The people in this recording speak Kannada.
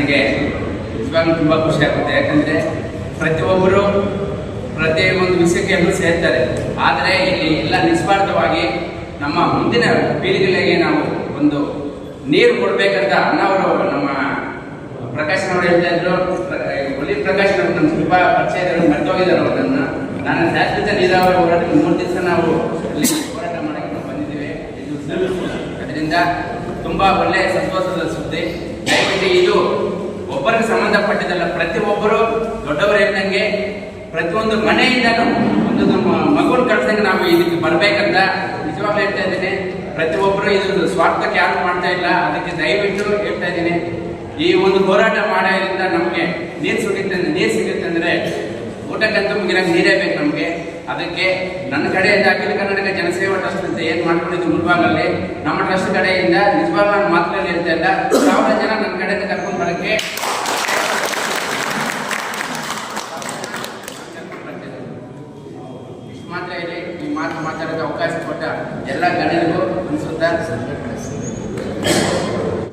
ನನಗೆ ನಿಜವಾಗ್ಲೂ ತುಂಬ ಖುಷಿ ಆಗುತ್ತೆ. ಯಾಕಂದರೆ ಪ್ರತಿಯೊಬ್ಬರು ಪ್ರತಿಯೊಂದು ವಿಷಯಕ್ಕೆ ಸೇರ್ತಾರೆ. ಆದರೆ ಇಲ್ಲಿ ಎಲ್ಲ ನಿಸ್ವಾರ್ಥವಾಗಿ ನಮ್ಮ ಮುಂದಿನ ಪೀಳಿಗೆಗಳಿಗೆ ನಾವು ಒಂದು ನೀರು ಕೊಡಬೇಕಂತ ಅಣ್ಣವರು ನಮ್ಮ ಪ್ರಕಾಶನವರು ಹೇಳ್ತಾ ಇದ್ರು. ಒಲಿ ಪ್ರಕಾಶ್ ಅವರು ನಮ್ಮ ತುಂಬ ಪರಿಚಯ ಮರೆತೋಗಿದ್ದಾರೆ ಅವ್ರನ್ನ ನಾನು ಶಾಶ್ವತ ನೀರಾವರಿ ಹೋರಾಟಕ್ಕೆ ಮೂರು ದಿವಸ ನಾವು ಅಲ್ಲಿ ಹೋರಾಟ ಮಾಡಕ್ಕೆ ನಾವು ಅದರಿಂದ ತುಂಬ ಒಳ್ಳೆಯ ಸಂತೋಷದ ಸುದ್ದಿ. ದಯವಿಟ್ಟು ಇದು ಒಬ್ಬರಿಗೆ ಸಂಬಂಧಪಟ್ಟಿದ್ದಲ್ಲ ಪ್ರತಿಯೊಬ್ಬರು ದೊಡ್ಡವರು ಇದ್ದಂಗೆ ಪ್ರತಿಯೊಂದು ಮನೆಯಿಂದನೂ ಒಂದು ನಮ್ಮ ಮಗುನ ಕಳ್ಸಂಗೆ ನಾವು ಇದಕ್ಕೆ ಬರಬೇಕಂತ ನಿಜವಾಗ್ಲೂ ಹೇಳ್ತಾ ಇದ್ದೀನಿ. ಪ್ರತಿಯೊಬ್ಬರು ಇದು ಸ್ವಾರ್ಥಕ್ಕೆ ಯಾರು ಮಾಡ್ತಾ ಇಲ್ಲ, ಅದಕ್ಕೆ ದಯವಿಟ್ಟು ಹೇಳ್ತಾ ಇದ್ದೀನಿ. ಈ ಒಂದು ಹೋರಾಟ ಮಾಡೋದ್ರಿಂದ ನಮಗೆ ನೀರು ಸಿಗುತ್ತೆ ನೀರು ಸಿಗುತ್ತೆ ಅಂದ್ರೆ ಊಟಕ್ಕಂತೂ ಮುಗಿರಂಗೆ ನೀರೇ ಬೇಕು ನಮಗೆ. ಅದಕ್ಕೆ ನನ್ನ ಕಡೆಯಿಂದ ಅಖಿಲ ಕರ್ನಾಟಕ ಜನಸೇವಾ ಟ್ರಸ್ಟ್ ಅಂತ ಏನು ಮಾಡ್ಕೊಂಡಿದ್ದು ಮುಲ್ಬಾಗಲ್ಲಿ, ನಮ್ಮ ಟ್ರಸ್ಟ್ ಕಡೆಯಿಂದ ನಿಜವಾಗ್ಲೂ ನಾನು ಮಾತುಗಳಲ್ಲಿ ಹೇಳ್ತಾ ಇಲ್ಲ ಸಾವಿರ ಜನ ನನ್ನ ಕಡೆಯಿಂದ ಕರ್ಕೊಂಡು ಬರೋಕ್ಕೆ ಇಷ್ಟು ಮಾತ್ರ ಇಲ್ಲಿ ಈ ಮಾತು ಮಾತಾಡೋಕ್ಕೆ ಅವಕಾಶ ಕೊಟ್ಟ ಎಲ್ಲ ಗಣ್ಯರಿಗೂ ಅನಿಸುತ್ತಾ